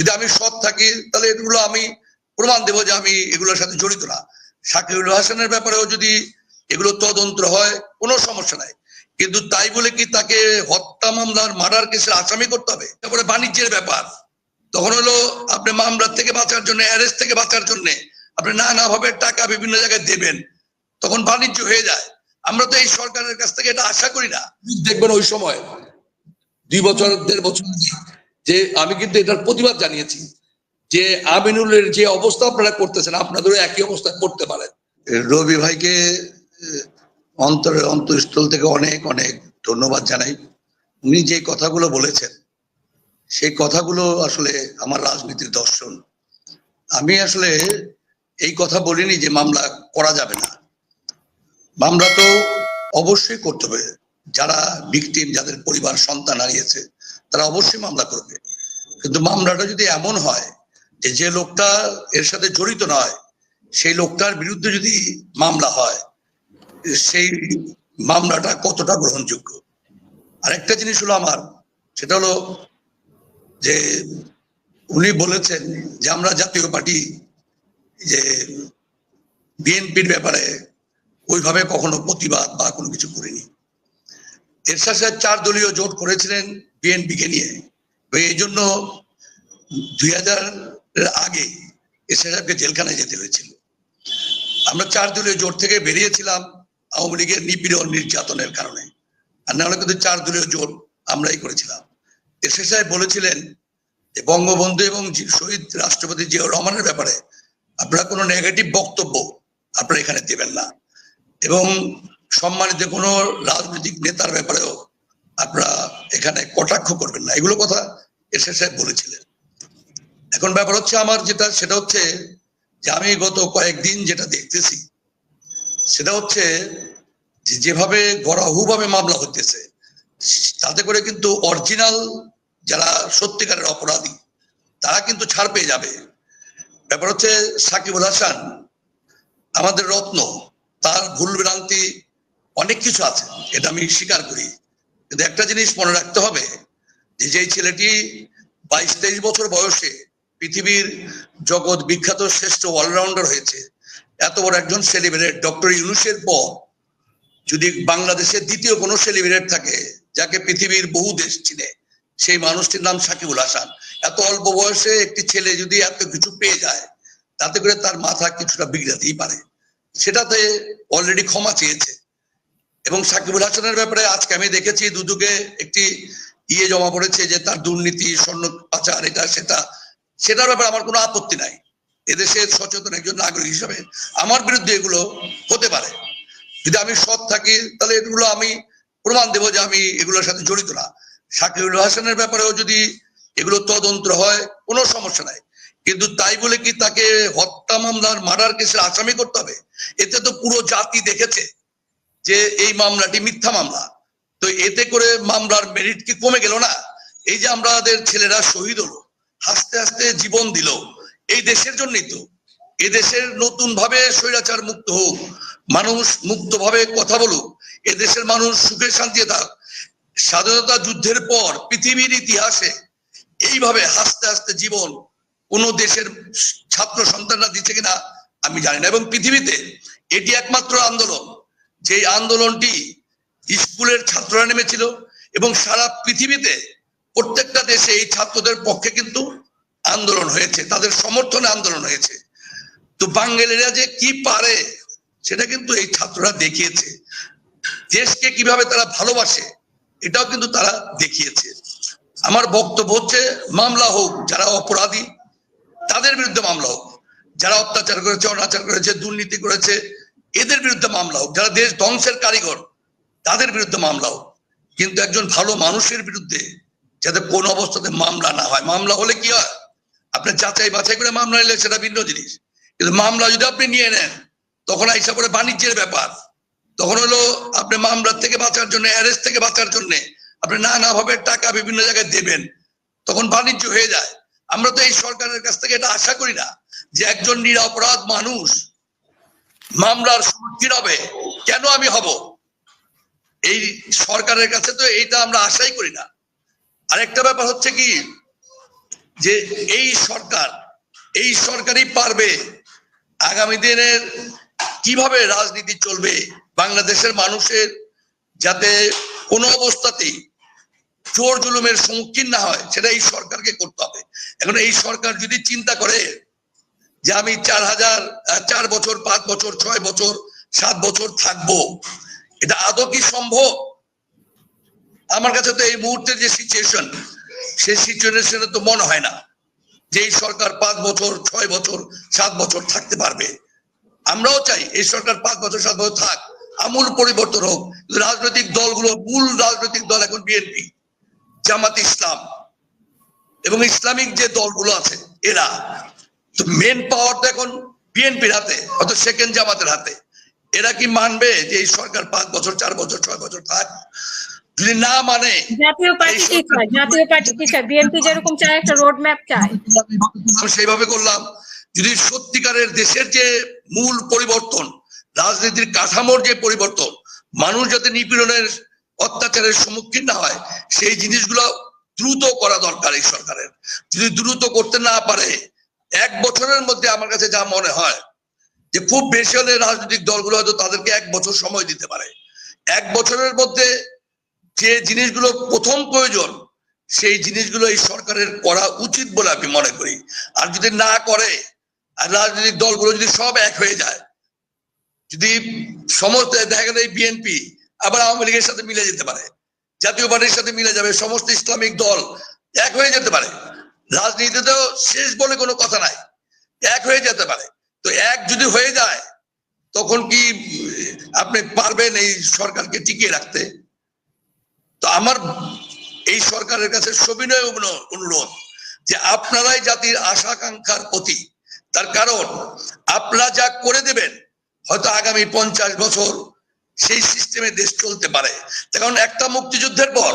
যদি আমি সৎ থাকি, তাহলে এগুলো আমি প্রমাণ দেবো যে আমি এগুলোর সাথে জড়িত না। শাকিরুল হাসানের ব্যাপারেও যদি এগুলো তদন্ত হয়, কোনো সমস্যা নাই। কিন্তু তাই বলে কি তাকে হত্যা মামলার মার্ডার কেসের আসামি করতে হবে? তারপরে বাণিজ্যের ব্যাপার। তখন হলো আপনি মামলার থেকে বাঁচার জন্য, অ্যারেস্ট থেকে বাঁচার জন্য আপনি নানা ভাবে টাকা বিভিন্ন জায়গায় দেবেন। তখন বাণিজ্য হয়ে যায়। আমরা তো এই সরকারের কাছ থেকে এটা আশা করি না। দেখবেন ওই সময় দুই বছর, দেড় বছর যে আমি কিন্তু এটার প্রতিবাদ জানিয়েছি যে আমিনুলের যে অবস্থা আপনারা করতেছেন, আপনাদেরও একই অবস্থা করতে পারেন। রবি ভাইকে অন্তরের অন্তঃস্থল থেকে অনেক অনেক ধন্যবাদ জানাই। উনি যে কথাগুলো বলেছেন, সেই কথাগুলো আসলে আমার রাজনীতির দর্শন। আমি আসলে এই কথা বলিনি যে মামলা করা যাবে না। মামলা তো অবশ্যই করতে হবে। যারা ভিকটিম যাদের পরিবার, সন্তান হারিয়েছে তারা অবশ্যই মামলা করবে। কিন্তু মামলাটা যদি এমন হয় যে যে লোকটা এর সাথে জড়িত নয়, সেই লোকটার বিরুদ্ধে যদি মামলা হয়, সেই মামলাটা কতটা গ্রহণযোগ্য? আরেকটা জিনিস হলো আমার, সেটা হলো যে উনি বলেছেন যে আমরা জাতীয় পার্টি, যে বিএনপির ব্যাপারে ওইভাবে কখনো প্রতিবাদ বা কোনো কিছু করিনি। এরশাদ সাহেব চার দলীয় জোট করেছিলেন বিএনপিকে নিয়ে। এই জন্য দুই হাজার আগে এরশাদ সাহেবকে জেলখানায় যেতে হয়েছিল। আমরা চার দলীয় জোট থেকে বেরিয়েছিলাম আওয়ামী লীগের নিপীড়ন নির্যাতনের কারণে। আর নাহলে কিন্তু চার দলীয় জোট আমরাই করেছিলাম। এরশাদ সাহেব বলেছিলেন যে বঙ্গবন্ধু এবং শহীদ রাষ্ট্রপতি জিয়াউর রহমানের ব্যাপারে আপনারা কোনো নেগেটিভ বক্তব্য আপনারা এখানে দেবেন না। এবং সম্মানিত কোনো রাজনৈতিক নেতার ব্যাপারেও আপনারা এখানে কটাক্ষ করবেন না। এগুলো কথা এসে সাহেব বলেছিলেন। এখন ব্যাপার হচ্ছে আমার যেটা, সেটা হচ্ছে যে আমি গত কয়েকদিন যেটা দেখতেছি, সেটা হচ্ছে যেভাবে গড়াহুভাবে মামলা হতেছে তাতে করে কিন্তু অরিজিনাল যারা সত্যিকারের অপরাধী, তারা কিন্তু ছাড় পেয়ে যাবে। ব্যাপার হচ্ছে সাকিবুল হাসান, আমাদের রত্ন, তার ভুল ভ্রান্তি অনেক কিছু আছে, এটা আমি স্বীকার করি। কিন্তু একটা জিনিস মনে রাখতে হবে যে যেই ছেলেটি বাইশ তেইশ বছর বয়সে পৃথিবীর জগৎ বিখ্যাত শ্রেষ্ঠ অলরাউন্ডার হয়েছে, এত বড় একজন সেলিব্রেট ডক্টর ইউনুসের পর যদি বাংলাদেশের দ্বিতীয় কোনো সেলিব্রেট থাকে, যাকে পৃথিবীর বহু দেশ চিনে, সেই মানুষটির নাম সাকিবুল হাসান। এত অল্প বয়সে একটি ছেলে যদি এত কিছু পেয়ে যায়, তাতে করে তার মাথা কিছুটা বিগড়াতেই পারে। সেটাতে অলরেডি ক্ষমা চেয়েছে। এবং সাকিবুল হাসানের ব্যাপারে আজকে আমি দেখেছি দুদুকে একটি ইয়ে জমা পড়েছে যে তার দুর্নীতি, স্বর্ণ পাচার, এটা, সেটা, সেটার ব্যাপারে আমার কোনো আপত্তি নাই। এদেশের সচেতন একজন নাগরিক হিসাবে আমার বিরুদ্ধে এগুলো হতে পারে। যদি আমি সৎ থাকি, তাহলে এগুলো আমি প্রমাণ দেবো যে আমি এগুলোর সাথে জড়িত না। সাকিবুল হাসানের ব্যাপারেও যদি এগুলো তদন্ত হয়, কোনো সমস্যা নাই। কিন্তু তাই বলে কি তাকে হত্যা মামলার মার্ডার কেসের আসামি করতে হবে? এতে তো পুরো জাতি দেখেছে। যে এই মামলাটি মিথ্যা মামলা। তো এতে করে মামলার মেরিট কি কমে গেল না? এই যে আমাদের ছেলেরা শহীদ হলো, হাসতে হাসতে জীবন দিল, এই দেশের জন্যই তো। এ দেশের নতুন ভাবে স্বৈরাচার মুক্ত হোক, মানুষ মুক্ত ভাবে কথা বলুক, এ দেশের মানুষ সুখে শান্তিতে থাক, স্বাধীনতা যুদ্ধের পর পৃথিবীর ইতিহাসে এইভাবে হাসতে হাসতে জীবন কোন দেশের ছাত্র সন্তানরা দিচ্ছে কিনা আমি জানি না, এবং পৃথিবীতে এটি একমাত্র আন্দোলন। যে আন্দোলনটি স্কুলের ছাত্ররা নেমেছিল এবং সারা পৃথিবীতে প্রত্যেকটা দেশে এই ছাত্রদের পক্ষে কিন্তু আন্দোলন হয়েছে, তাদের সমর্থনে আন্দোলন হয়েছে। তো বাঙালিরা যে কি পারে সেটা কিন্তু এই ছাত্ররা দেখিয়েছে। দেশকে কীভাবে তারা ভালোবাসে এটাও কিন্তু তারা দেখিয়েছে। আমার বক্তব্য হচ্ছে, মামলা হোক, যারা অপরাধী, তাদের বিরুদ্ধে মামলা হোক। যারা অত্যাচার করেছে, অনাচার করেছে, দুর্নীতি করেছে এদের বিরুদ্ধে মামলা হোক, যারা দেশ ধ্বংসের কারিগর, তাদের বিরুদ্ধে মামলা হোক। কিন্তু একজন ভালো মানুষের বিরুদ্ধে যাতে কোন অবস্থাতে মামলা না হয়, মামলা হলে কি হয়? আপনি যাচাই বাছাই করে মামলা নিলে সেটা ভিন্ন জিনিস। কিন্তু মামলা যদি আপনি নিয়ে নেন, তখন হিসাব করে বাণিজ্যের ব্যাপার। তখন হলো আপনি মামলার থেকে বাঁচার জন্য অ্যারেস্ট থেকে বাঁচার জন্য আপনি নানা ভাবে টাকা বিভিন্ন জায়গায় দেবেন। তখন বাণিজ্য হয়ে যায়। আমরা তো এই সরকারের কাছ থেকে এটা আশা করি না যে একজন নিরাপরাধ মানুষ মামলার সম্মুখীন হবে? কেন আমি হব? এই সরকারের কাছে তো এইটা আমরা আশাই করি না। আরেকটা ব্যাপার হচ্ছে কি, যে এই সরকার, এই সরকারই পারবে আগামী দিনের কীভাবে রাজনীতি চলবে বাংলাদেশের মানুষের, যাতে কোনো অবস্থাতেই চোর জুলুমের সম্মুখীন না হয়, সেটা এই সরকারকে করতে হবে। এখন এই সরকার যদি চিন্তা করে যে আমি চার হাজার চার বছর, পাঁচ বছর, ছয় বছর, সাত বছর থাকব। এটা আদৌ কি সম্ভব? আমার কাছে তো এই মুহূর্তের যে সিচুয়েশন সেই সিচুয়েশনে তো মনে হয় না যে এই সরকার পাঁচ বছর, ছয় বছর, সাত বছর থাকতে পারবে। আমরাও চাই এই সরকার পাঁচ বছর, সাত বছর থাক, আমূল পরিবর্তন হোক। রাজনৈতিক দলগুলো, মূল রাজনৈতিক দল এখন বিএনপি, জামাত ইসলাম এবং ইসলামিক যে দলগুলো আছে, এরা তো মেন পাওয়ার তো এখন বিএনপির হাতে অত সেকেন্ড জামাতের হাতে। এরা কি মানবে যে এই সরকার পাঁচ বছর চার বছর ছয় বছর থাক? যদি না মানে জাতীয় পার্টি কি চায়? জাতীয় পার্টি কি চায়? বিএনপি যেরকম চায় একটা রোড ম্যাপ চায় সেইভাবে করলাম। যদি সত্যিকারের দেশের যে মূল পরিবর্তন রাজনীতির কাঠামোর যে পরিবর্তন মানুষ যাতে নিপীড়নের অত্যাচারের সম্মুখীন না হয় সেই জিনিসগুলো দ্রুত করা দরকার এই সরকারের। যদি দ্রুত করতে না পারে এক বছরের মধ্যে আমার কাছে যা মনে হয়, যে খুব বেশি হলে রাজনৈতিক দলগুলো হয়তো তাদেরকে এক বছর সময় দিতে পারে। এক বছরের মধ্যে যে জিনিসগুলো প্রথম প্রয়োজন, সেই জিনিসগুলো এই সরকারের করা উচিত বলে আমি মনে করি। আর যদি না করে, আর রাজনৈতিক দলগুলো যদি সব এক হয়ে যায়, যদি সমস্ত, দেখা গেল এই বিএনপি আবার আওয়ামী লীগের সাথে মিলে যেতে পারে, জাতীয় পার্টির সাথে মিলে যাবে, সমস্ত ইসলামিক দল এক হয়ে যেতে পারে। রাজনীতিতেও শেষ বলে কোনো কথা নাই। এক হয়ে যেতে পারে। তো এক যদি হয়ে যায়, তখন কি আপনি পারবেন এই সরকারকে টিকিয়ে রাখতে? তো আমার এই সরকারের কাছে সবিনয় অনু- অনুরোধ যে আপনারাই জাতির আশা আকাঙ্ক্ষার প্রতি। তার কারণ, আপনারা যা করে দেবেন, হয়তো আগামী পঞ্চাশ বছর সেই সিস্টেমে দেশ চলতে পারে। কারণ একটা মুক্তিযুদ্ধের পর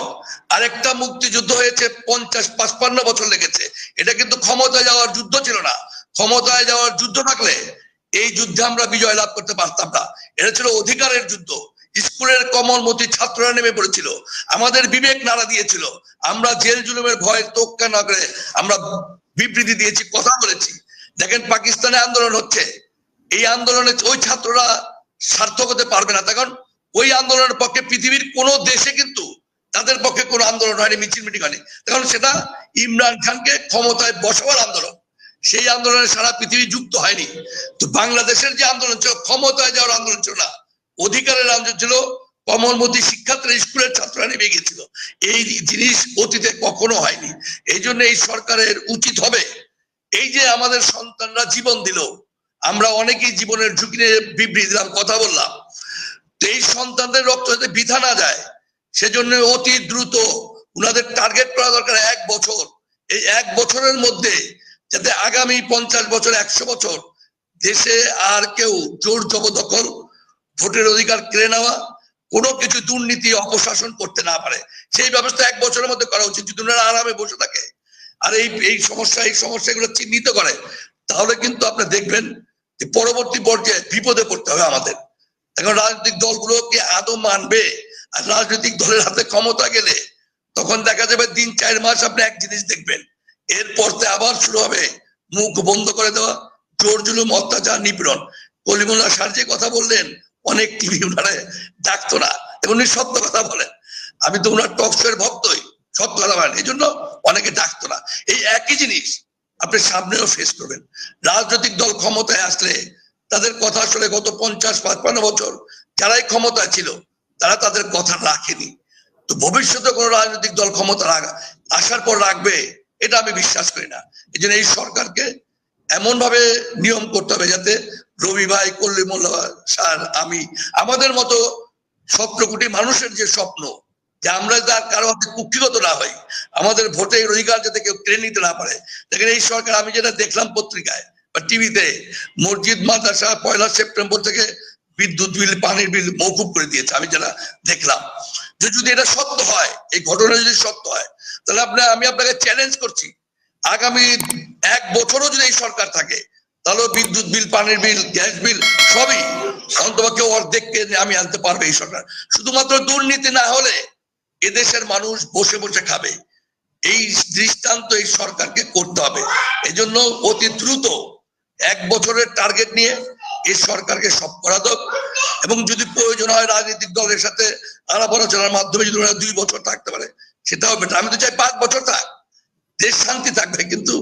আরেকটা মুক্তিযুদ্ধ হয়েছে, পঞ্চাশ পাঁচপান্ন বছর লেগেছে। এটা কিন্তু ক্ষমতায় যাওয়ার যুদ্ধ ছিল না। ক্ষমতায় যাওয়ার যুদ্ধ থাকলে এই যুদ্ধে আমরা বিজয় লাভ করতে পারতাম না। এটা ছিল অধিকারের যুদ্ধ। স্কুলের কমলমতি ছাত্ররা নেমে পড়েছিল। আমাদের বিবেক নাড়া দিয়েছিল। আমরা জেল জুলুমের ভয় তোক্কা না করে আমরা বিবৃতি দিয়েছি, কথা বলেছি। দেখেন পাকিস্তানে আন্দোলন হচ্ছে। এই আন্দোলনে ওই ছাত্ররা সার্থক হতে পারবে না। তখন ওই আন্দোলনের পক্ষে পৃথিবীর কোন দেশে কিন্তু তাদের পক্ষে কোনো আন্দোলন হয়নি, মিছিল মিটিং হয়নি। তখন সেটা ইমরান খানকে ক্ষমতায় বসাবার আন্দোলন। সেই আন্দোলনে সারা পৃথিবী যুক্ত হয়নি। তো বাংলাদেশের যে আন্দোলন ছিল, ক্ষমতায় যাওয়ার আন্দোলন ছিল না। অধিকারের আন্দোলন ছিল, কমলমতি শিক্ষার্থী স্কুলের ছাত্ররা নেমে গেছিল এই জিনিস অতীতে কখনো হয়নি। এই জন্য এই সরকারের উচিত হবে, এই যে আমাদের সন্তানরা জীবন দিল আমরা অনেকেই জীবনের ঝুঁকি নিয়ে বিবৃতি দিলাম, কথা বললাম। তো এই সন্তানদের রক্ত যাতে বৃথা না যায়, সেজন্য অতি দ্রুত উনাদের টার্গেট করা দরকার এক বছর। এই এক বছরের মধ্যে যাতে আগামী পঞ্চাশ বছর, একশো বছর দেশে আর কেউ জোর জবরদখল, ভোটের অধিকার কেড়ে নেওয়া, কোনো কিছু দুর্নীতি, অপশাসন করতে না পারে, সেই ব্যবস্থা এক বছরের মধ্যে করা উচিত। যদি ওনারা আরামে বসে থাকে, আর এই এই সমস্যা, এই সমস্যাগুলো চিহ্নিত করে, তাহলে কিন্তু আপনি দেখবেন পরবর্তী পর্যায়ে বিপদে পড়তে হবে আমাদের। এখন রাজনৈতিক দলগুলোকে আদৌ মানবে? আর রাজনৈতিক দলের হাতে ক্ষমতা গেলে তখন দেখা যাবে দিন চার মাস আপনি এক জিনিস দেখবেন। এরপর আবার শুরু হবে মুখ বন্ধ করে দেওয়া, জোর জুলুম, অত্যাচার, নিপীড়ন। কলিমুল্লাহ সার যে কথা বললেন, অনেক টিভি ওনারা ডাকতো না। এবং উনি সত্য কথা বলেন। আমি তো ওনার টক শোয়ের ভক্তই, সত্য কথা বলেন। এই জন্য অনেকে ডাকতো না। এই একই জিনিস আপনি সামনেও ফেস করবেন। রাজনৈতিক দল ক্ষমতায় আসলে তাদের কথা আসলে গত পঞ্চাশ, পাঁচপান্ন বছর যারাই ক্ষমতায় ছিল, তারা তাদের কথা রাখেনি। তো ভবিষ্যতে কোনো রাজনৈতিক দল ক্ষমতা আসার পর রাখবে, এটা আমি বিশ্বাস করি না। এই জন্য এই সরকারকে এমন ভাবে নিয়ম করতে হবে যাতে রবি ভাই কল্লিমুল্লাহ স্যার, আমি, আমাদের মতো স্বপ্ন কোটি মানুষের যে স্বপ্ন যে আমরা তার কারও হাতে কুক্ষিগত না হই, আমাদের ভোটের অধিকার যাতে কেউ কেড়ে নিতে না পারে। দেখেন এই সরকার, আমি যেটা দেখলাম পত্রিকায় বা টিভিতে, মসজিদ, মাদ্রাসা পয়লা সেপ্টেম্বর থেকে বিদ্যুৎ বিল, পানির বিল মৌকুব করে দিয়েছে, আমি যেটা দেখলাম। যে যদি এটা সত্য হয়, এই ঘটনা যদি সত্য হয়, তাহলে আপনার আমি আপনাকে চ্যালেঞ্জ করছি। আগামী এক বছরও যদি এই সরকার থাকে, তাহলে বিদ্যুৎ বিল, পানির বিল, গ্যাস বিল সবই অন্তপক্ষে অর্ধেককে আমি আনতে পারবে এই সরকার। শুধুমাত্র দুর্নীতি না হলে এদেশের মানুষ বসে বসে খাবে। এই দৃষ্টান্ত এই সরকারকে করতে হবে। এজন্য অতি দ্রুত এক বছরের টার্গেট নিয়ে এই সরকারকে সব করা এবং যদি প্রয়োজন হয় রাজনৈতিক দলের সাথে আলাপ আলোচনার মাধ্যমে যদি ওরা দুই বছর থাকতে পারে, সেটাও বেটার আমি তো চাই পাঁচ বছর থাক। দেশ শান্তি থাকবে, কিন্তু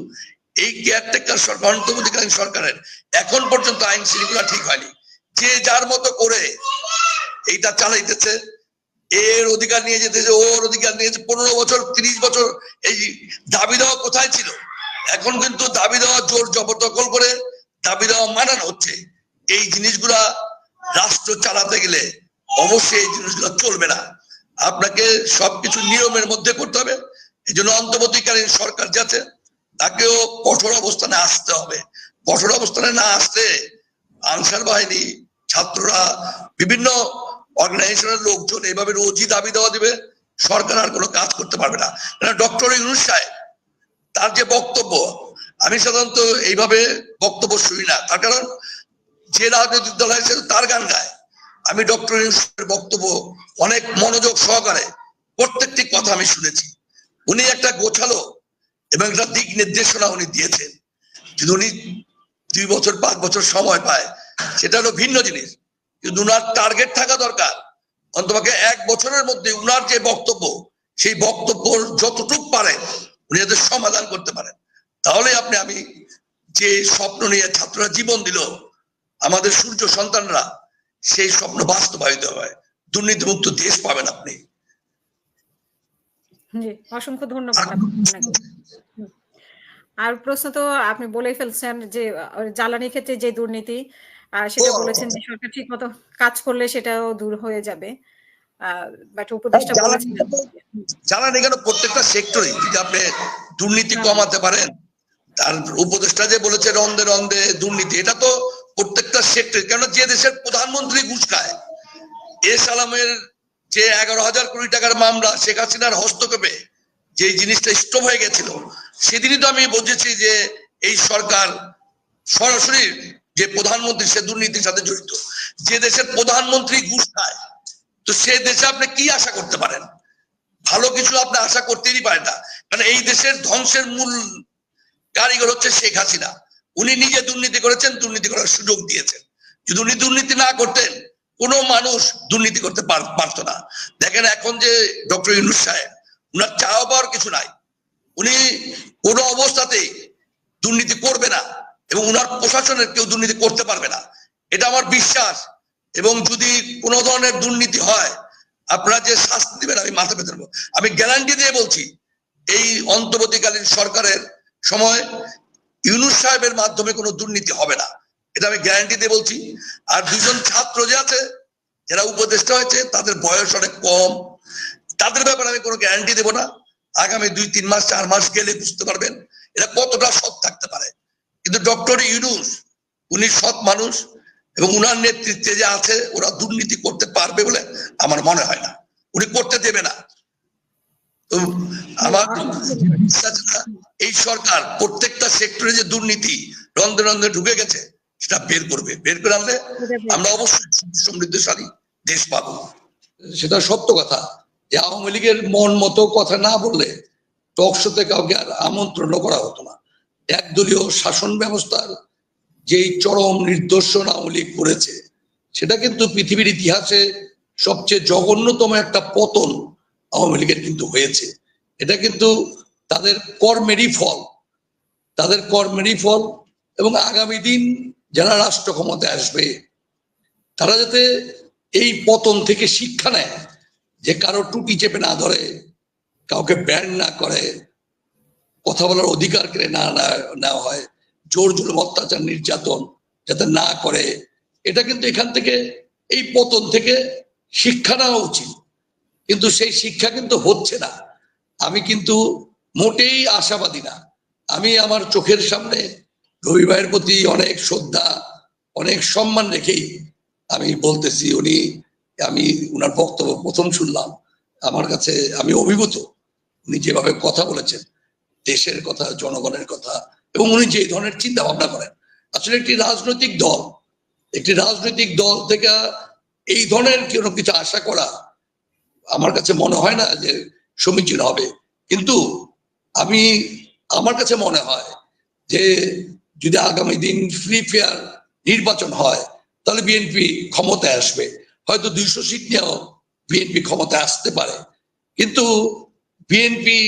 এই কেয়ারটেকার সরকার, অন্তর্বর্তীকালীন সরকারের এখন পর্যন্ত আইন শৃঙ্খলা ঠিক হয়নি। যে যার মতো করে এইটা চালাইতেছে এর অধিকার নিয়ে যেতেছে ওর অধিকার নিয়েছে পনেরো বছর, তিরিশ বছর এই দাবি দেওয়া কোথায় ছিল? এখন কিন্তু দাবি দেওয়া জোর জবরদখল করে দাবি দেওয়া মানানো হচ্ছে। এই জিনিসগুলা রাষ্ট্র চালাতে গেলে অবশ্যই এই জিনিসগুলো চলবে না। আপনাকে সবকিছু নিয়মের মধ্যে করতে হবে। এই জন্য অন্তর্বর্তীকালীন সরকার যাচ্ছে তাকেও কঠোর অবস্থানে আসতে হবে। কঠোর অবস্থানে না আসলে আনসার বাহিনী, ছাত্ররা, বিভিন্ন অর্গানাইজেশনের লোকজন এইভাবে রোজই দাবি দেওয়া দিবে, সরকার আর কোনো কাজ করতে পারবে না। ডক্টর ইউনুস সাহেব, তার যে বক্তব্য, আমি সাধারণত এইভাবে বক্তব্য শুনি না। তার কারণ, যে রাজনৈতিক দল আছে তার গান গায়। আমি ডক্টর ইউনুসের বক্তব্য অনেক মনোযোগ সহকারে প্রত্যেকটি কথা আমি শুনেছি। উনি একটা গোছালো এবং একটা দিক নির্দেশনা উনি দিয়েছেন। যদি উনি দুই বছর, পাঁচ বছর সময় পায়, সেটা হলো ভিন্ন জিনিস। কিন্তু উনার টার্গেট থাকা দরকার। অন্তপক্ষে এক বছরের মধ্যে উনার যে বক্তব্য, সেই বক্তব্য যতটুক পারেন, উনি যাতে সমাধান করতে পারেন। তাহলে আপনি, আমি যে স্বপ্ন নিয়ে ছাত্ররা জীবন দিল, আমাদের সূর্য সন্তানরা সেই স্বপ্ন বাস্তবায়িত হয়। দুর্নীতিমুক্ত দেশ পাবেন আপনি। অসংখ্য ধন্যবাদ আর প্রশ্ন তো আপনি বলেই ফেলছেন যে জ্বালানি ক্ষেত্রে যে দুর্নীতি আহ, সেটা বলেছেন যে সরকার ঠিক মতো কাজ করলে সেটাও দূর হয়ে যাবে। বাট জ্বালানি বলেছেন জ্বালানি কেন প্রত্যেকটা সেক্টরে যদি আপনি দুর্নীতি কমাতে পারেন? তার উপদেষ্টা যে বলেছে রন্দে রন্দে দুর্নীতি এটা তো প্রত্যেকটা সেক্টর কেন যে দেশের প্রধানমন্ত্রী ঘুষ খায় এ সালামের যে এগারো হাজার কোটি টাকার মামলা শেখ হাসিনার হস্তক্ষেপে যে জিনিসটা স্টপ হয়ে গেছিল সেদিনই তো আমি বুঝেছি যে এই সরকার সরাসরি যে প্রধানমন্ত্রী সে দুর্নীতির সাথে জড়িত, যে দেশের প্রধানমন্ত্রী ঘুষ খায়, তো সে দেশে আপনি কি আশা করতে পারেন? ভালো কিছু আপনি আশা করতেই পারেন না। কারণ এই দেশের ধ্বংসের মূল কারিগর হচ্ছে শেখ হাসিনা। উনি নিজে দুর্নীতি করেছেন, দুর্নীতি করার সুযোগ দিয়েছেন। যদি উনি দুর্নীতি না করতেন, কোনো মানুষ দুর্নীতি করতে পার- পারতো না। দেখেন এখন যে ডক্টর ইউনুস সাহেব, উনার চাওয়া পাওয়ার কিছু নাই। উনি কোনো অবস্থাতেই দুর্নীতি করবে না। এবং উনার প্রশাসনের কেউ দুর্নীতি করতে পারবে না। এটা আমার বিশ্বাস। এবং যদি কোনো ধরনের দুর্নীতি হয়, আপনারা যে শাস্তি দিবেন, আমি মাথা পেতে নেব। আমি গ্যারান্টি দিয়ে বলছি, এই অন্তর্বর্তীকালীন সরকারের সময় ইউনুস সাহেবের মাধ্যমে কোনো দুর্নীতি হবে না। এটা আমি গ্যারান্টি দিয়ে বলছি। আর দুজন ছাত্র যে আছে, যারা উপদেষ্টা হয়েছে, তাদের বয়স অনেক কম। তাদের ব্যাপারে আমি কোনো গ্যারান্টি দেবো না। আগামী দুই, তিন মাস, চার মাস গেলে বুঝতে পারবেন এটা কতটা সৎ থাকতে পারে। কিন্তু ডক্টর ইউনুস, উনি সৎ মানুষ এবং উনার নেতৃত্বে যে আছে, ওরা দুর্নীতি করতে পারবে বলে আমার মনে হয় না। উনি করতে দেবে না। এই সরকার প্রত্যেকটা সেক্টরে যে দুর্নীতি রন্ধে রন্ধে ঢুকে গেছে, সেটা বের করবে। বের করে আনলে আমরা অবশ্যই সমৃদ্ধশালী দেশ পাবো। সেটা সত্য কথা। যে আওয়ামী লীগের মন মতো কথা না বললে টকশোতে কাউকে আর আমন্ত্রণ করা হতো না। একদলীয় শাসন ব্যবস্থার যেই চরম নির্দর্শন করেছে, সেটা কিন্তু পৃথিবীর ইতিহাসে সবচেয়ে জঘন্যতম একটা পতন আওয়ামী লীগের কিন্তু হয়েছে। এটা কিন্তু তাদের কর্মেরই ফল। তাদের কর্মেরই ফল এবং আগামী দিন যারা রাষ্ট্র ক্ষমতায় আসবে, তারা যাতে এই পতন থেকে শিক্ষা নেয় যে কারও টুটি চেপে না ধরে, কাউকে ব্যান না করে কথা বলার অধিকার কেড়ে না নেওয়া হয়। জোর জুলুম অত্যাচার, নির্যাতন যাতে না করে। এটা কিন্তু এখান থেকে, এই পতন থেকে শিক্ষা নেওয়া উচিত। কিন্তু সেই শিক্ষা কিন্তু হচ্ছে না। আমি কিন্তু মোটেই আশাবাদী না। আমি আমার চোখের সামনে রবি ভাইয়ের প্রতি অনেক শ্রদ্ধা, অনেক সম্মান রেখেই আমি বলতেছি, উনি, আমি উনার বক্তব্য প্রথম শুনলাম। আমার কাছে, আমি অভিভূত। উনি যেভাবে কথা বলেছেন দেশের কথা, জনগণের কথা, এবং উনি যে ধরনের চিন্তা ভাবনা করেন। আসলে একটি রাজনৈতিক দল, একটি রাজনৈতিক দল থেকে এই ধরনের কোনো কিছু আশা করা আমার কাছে মনে হয় না যে সমীচীন হবে। কিন্তু আমি, আমার কাছে মনে হয় যে যদি আগামী দিন ফ্রি ফেয়ার নির্বাচন হয়, তাহলে বিএনপি ক্ষমতায় আসবে। হয়তো দুইশো সিট নিয়েও বিএনপি ক্ষমতায় আসতে পারে। কিন্তু বিএনপি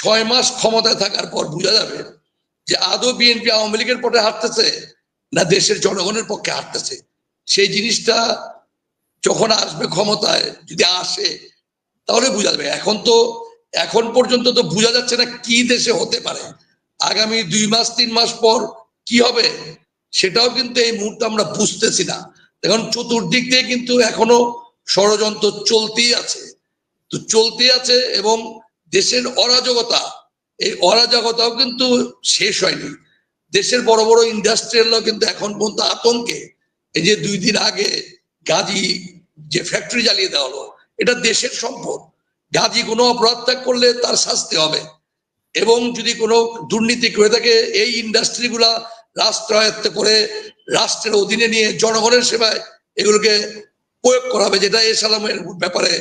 ছয় মাস ক্ষমতায় থাকার পর বোঝা যাবে যে আদৌ বিএনপি আওয়ামী লীগের পথে হাঁটতেছে না দেশের জনগণের পক্ষে হাঁটতেছে। সেই জিনিসটা যখন আসবে ক্ষমতায়, যদি আসে, তাহলে বোঝা যাবে। এখন তো, এখন পর্যন্ত তো বোঝা যাচ্ছে না কি দেশে হতে পারে। আগামী দুই মাস, তিন মাস পর কি হবে, সেটাও কিন্তু এই মুহূর্তে আমরা বুঝতেছি না। এখন চতুর্দিক দিয়ে কিন্তু এখনও ষড়যন্ত্র চলতেই আছে। তো চলতেই আছে এবং দেশের অরাজকতা, এই অরাজকতাও কিন্তু শেষ হয়নি। দেশের বড় বড় ইন্ডাস্ট্রিয়ালও কিন্তু এখন পর্যন্ত আতঙ্কে। এই যে দুই দিন আগে গাজী যে ফ্যাক্টরি জ্বালিয়ে দেওয়া হলো, এটা দেশের সম্পদ। গাজী কোনো অপরাধ ত্যাগ করলে তার শাস্তি হবে। এবং যদি কোনো দুর্নীতি করে থাকে, এই ইন্ডাস্ট্রিগুলা রাষ্ট্রায়ত্ত করে রাষ্ট্রের অধীনে নিয়ে জনগণের সেবায় এগুলোকে প্রয়োগ করা হবে, যেটা এ সালামের ব্যাপারে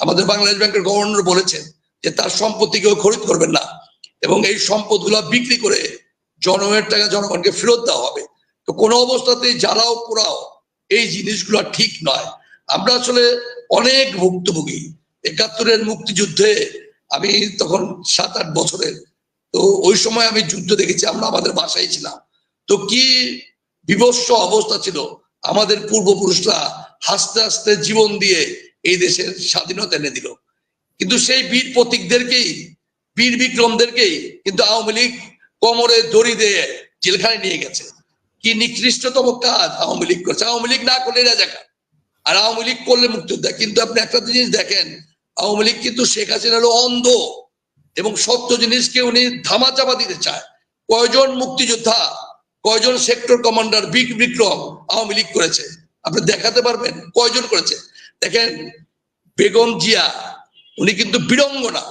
আমাদের বাংলাদেশ ব্যাংকের গভর্নর বলেছেন। যে তার সম্পত্তি কেউ খরিদ করবেন না। এবং এই সম্পদগুলো বিক্রি করে জনগণের টাকা জনগণকে ফেরত দেওয়া হবে। তো কোনো অবস্থাতেই জ্বালাও পোড়াও এই জিনিসগুলো ঠিক নয়। আমরা আসলে অনেক ভুক্তভোগী। একাত্তরের মুক্তিযুদ্ধে আমি তখন সাত আট বছরের। তো ওই সময় আমি যুদ্ধ দেখেছি, আমরা আমাদের বাসায় ছিলাম। তো কি বিভৎস অবস্থা ছিল? আমাদের পূর্বপুরুষরা হাসতে হাসতে জীবন দিয়ে এই দেশের স্বাধীনতা এনে দিল। কিন্তু সেই বীর প্রতীকদেরকেই, বীর বিক্রমদেরকেই কিন্তু আওয়ামী লীগ কোমরে দড়ি দিয়ে জেলখানে নিয়ে গেছে। কি নিকৃষ্টতম কাজ আওয়ামী লীগ করছে। আওয়ামী লীগ না করলে রাজাকার আর আওয়ামী লীগ করলে মুক্তিযোদ্ধা। কিন্তু আপনি একটা জিনিস দেখেন, আওয়ামী লীগ কিন্তু শেখ হাসিনা হলো অন্ধ এবং সত্য জিনিসকে উনি ধামা চাপা দিতে চায়। কয়জন মুক্তিযোদ্ধা, কয়জন সেক্টর কমান্ডার বিগ বিক্রম আওয়ামী লীগ করেছে? আপনি দেখাতে পারবেন কয়জন করেছে? দেখেন, বেগম জিয়া উনি কিন্তু বীরঙ্গনা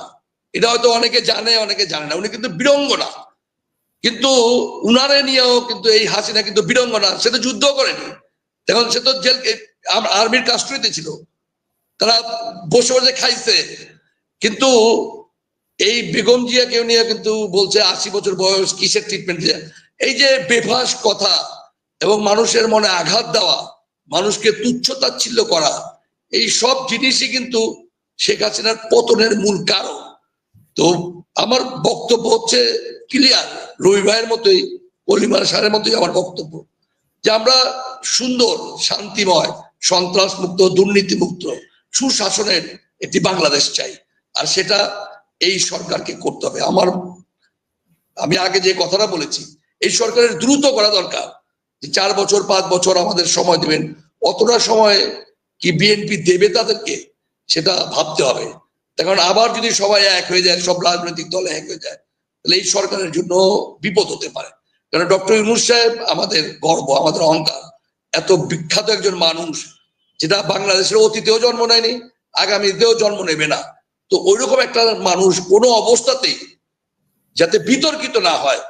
এটা হয়তো অনেকে জানে অনেকে জানে না। উনি কিন্তু বীরঙ্গনা কিন্তু উনারে নিয়েও কিন্তু এই হাসিনা কিন্তু বীরঙ্গনা সে তো যুদ্ধ করেনি। তখন সে তো জেল আর্মির কাস্ট্রিতে ছিল। তারা বসে বসে খাইছে। কিন্তু এই বেগম জিয়া কেউ নিয়ে কিন্তু বলছে, আশি বছর বয়স, কিসের ট্রিটমেন্ট দিয়ে? এই যে বেফাস কথা এবং মানুষের মনে আঘাত দেওয়া, মানুষকে তুচ্ছ তাচ্ছিল্য করা, এই সব জিনিসই কিন্তু শেখ হাসিনার পতনের মূল কারণ। তো আমার বক্তব্য হচ্ছে ক্লিয়ার রবি ভাইয়ের মতোই পলিমার সারের মতোই আমার বক্তব্য। যে আমরা সুন্দর, শান্তিময় সন্ত্রাস মুক্ত দুর্নীতি মুক্ত সুশাসনের একটি বাংলাদেশ চাই। আর সেটা এই সরকারকে করতে হবে। আমার, আমি আগে যে কথাটা বলেছি, এই সরকারের দ্রুত করা দরকার যে চার বছর, পাঁচ বছর আমাদের সময় দেবেন। অতটা সময় কি বিএনপি দেবে তাদেরকে? সেটা ভাবতে হবে। কারণ আবার যদি সবাই এক হয়ে যায়, সব রাজনৈতিক দল এক হয়ে যায়, তাহলে এই সরকারের জন্য বিপদ হতে পারে। কারণ ডক্টর ইউনুস সাহেব আমাদের গর্ব, আমাদের অহংকার। এত বিখ্যাত একজন মানুষ, যেটা বাংলাদেশের অতীতেও জন্ম নেয়নি, আগামীতেও জন্ম নেবে না। তো ওইরকম একটা মানুষ কোনো অবস্থাতেই যাতে বিতর্কিত না হয়,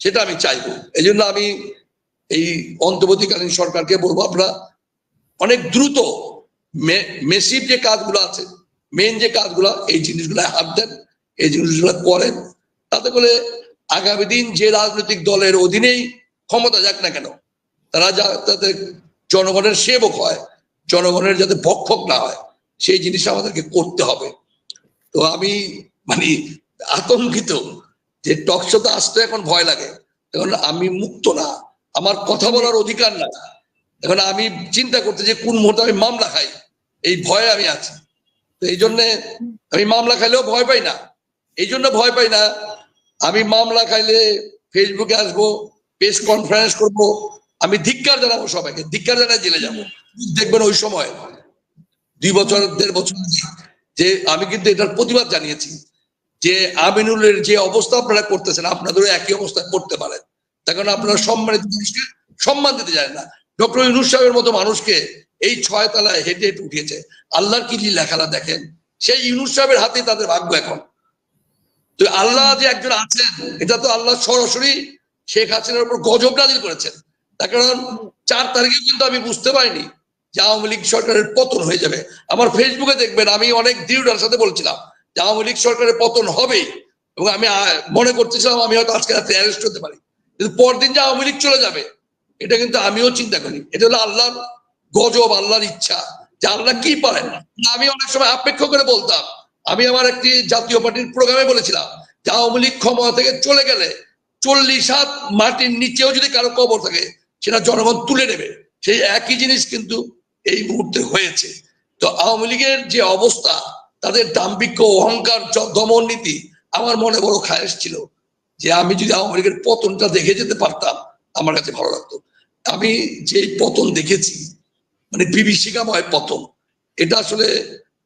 সেটা আমি চাইব। এই জন্য আমি এই অন্তর্বর্তীকালীন সরকারকে বলব আমরা অনেক দ্রুত মেসিভ যে কাজগুলো আছে মেন যে কাজগুলো, এই জিনিসগুলো হাত দেন, এই জিনিসগুলো করেন। তাতে করে আগামী দিন যে রাজনৈতিক দলের অধীনেই ক্ষমতা যাক না কেন, তারা যা যাতে জনগণের সেবক হয়, জনগণের যাতে ভক্ষক না হয়, সেই জিনিস আমাদেরকে করতে হবে। তো আমি মানে আতঙ্কিত যে টকশোতে আসতে এখন ভয় লাগে। এখন আমি মুক্ত না, আমার কথা বলার অধিকার না। এখন আমি চিন্তা করতে যে কোন মুহূর্তে আমি মামলা খাই এই ভয়ে আমি আছি। তো এই জন্যে আমি মামলা খাইলেও ভয় পাই না। এই জন্য ভয় পাই না। আমি মামলা খাইলে ফেসবুকে আসব, প্রেস কনফারেন্স করব, আমি ধিক্কার জানাব সবাইকে, ধিক্কার জানাই জেলে যাব। দেখবেন ওই সময়, দুই বছর, দেড় বছর যে আমি কিন্তু এটার প্রতিবাদ জানিয়েছি যে আমিনুলের যে অবস্থা আপনারা করতেছেন, আপনাদেরও একই অবস্থা করতে পারেন। তার কারণ আপনারা সম্মানিত মানুষকে সম্মান দিতে জানেন না। ডক্টর ইউনুস সাহেবের মতো মানুষকে এই ছয় তলায় হেঁটে হেঁটে উঠিয়েছে আল্লাহর কি লেখালা দেখেন? সেই ইউনুস সাহেবের হাতে তাদের ভাগ্য এখন। তো আল্লাহ যে একজন আছেন, এটা তো আল্লাহ সরাসরি শেখ হাসিনার উপর গজব নাজিল করেছেন। তার কারণ চার তারিখে কিন্তু আমি বুঝতে পারিনি যে আওয়ামী লীগ সরকারের পতন হয়ে যাবে। আমার ফেসবুকে দেখবেন, আমি অনেক দৃঢ়তার সাথে বলছিলাম যে আওয়ামী লীগ সরকারের পতন হবেই এবং আমি মনে করতেছিলাম আমি হয়তো আজকে রাতে অ্যারেস্ট হতে পারি। কিন্তু পরদিন যে আওয়ামী লীগ চলে যাবে, এটা কিন্তু আমিও চিন্তা করি এটা হলো আল্লাহর গজব আল্লাহর ইচ্ছা। যে আল্লাহ কি পারেন? আমি অনেক সময় আপেক্ষ করে বলতাম। আমি আমার একটি জাতীয় পার্টির প্রোগ্রামে বলেছিলাম, যে আওয়ামী লীগ ক্ষমতা থেকে চলে গেলে চল্লিশ হাত মাটির নিচেও যদি কারও কবর থাকে, সেটা জনগণ তুলে নেবে। সেই একই জিনিস কিন্তু এই মুহূর্তে হয়েছে। তো আওয়ামী লীগের যে অবস্থা, তাদের দাম্ভিক্য, অহংকার দমন নীতি আমার মনে বড় খায়েশ ছিল, যে আমি যদি আওয়ামী লীগের পতনটা দেখে যেতে পারতাম, আমার কাছে ভালো লাগতো। আমি যে পতন দেখেছি মানে বিভীষিকাময় পতন। এটা আসলে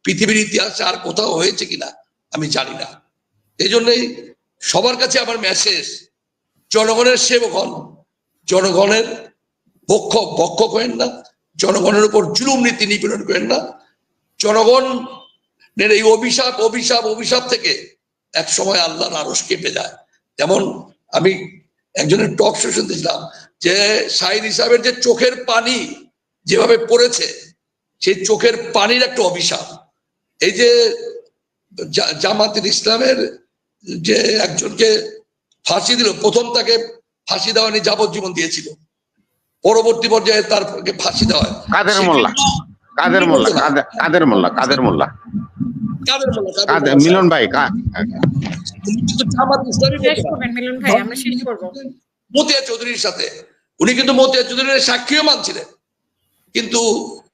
পৃথিবীর ইতিহাসে আর কোথাও হয়েছে কিনা আমি জানি না। এই জন্যই সবার কাছে আমার মেসেজ জনগণের সেবক হন জনগণের পক্ষ পক্ষ করেন না, জনগণের উপর জুলুম নীতি নিপীড়ন করেন না। জনগণের এই অভিশাপ অভিশাপ অভিশাপ থেকে এক সময় আল্লাহর আরস কেঁপে যায়। যেমন আমি একজনের টক শো শুনতেছিলাম যে শাহিদ হিসাবের যে চোখের পানি যেভাবে পড়েছে সেই চোখের পানির একটা অভিশাপ। এই যে জামাতের ইসলামের যে একজনকে ফাঁসি দিল প্রথম তাকে ফাঁসি দেওয়া নিয়ে যাবজ্জীবন দিয়েছিল। পরবর্তী পর্যায়ে তারকে ফাঁসি দেওয়া হয়। কাদের মোল্লা? কাদের মোল্লা? কাদের মোল্লা? কাদের মোল্লা? মিলন ভাই উনি কিন্তু জামাত ইসলামী শেষ করবেন মিলন ভাই আমরা শেষ করব। মতিয়া চৌধুরীর সাথে। উনি কিন্তু মতিয়া চৌধুরীর সাক্ষীও মানছিলেন। কিন্তু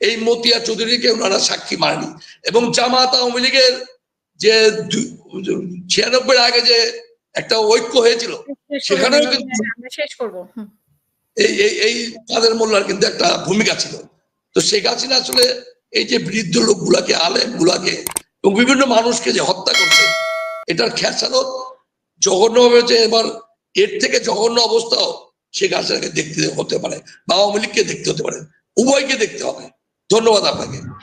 এই মতিয়া চৌধুরীকে ওনারা সাক্ষী মানেনি এবং জামাত আওয়ামী লীগের যে ছিয়ানব্বই আগে যে একটা ঐক্য হয়েছিল সেখানেও কিন্তু- শেষ করব এই এই কাদের মোল্লার কিন্তু একটা ভূমিকা ছিল। তো শেখ হাসিনা আসলে এই যে বৃদ্ধ লোকগুলাকে আলেম গুলাকে এবং বিভিন্ন মানুষকে যে হত্যা করছে এটার খেসারত জঘন্য যে এবার এর থেকে জঘন্য অবস্থাও শেখ হাসিনাকে দেখতে হতে পারে বা আওয়ামী লীগকে দেখতে হতে পারে। উভয়কে দেখতে হবে। ধন্যবাদ আপনাকে।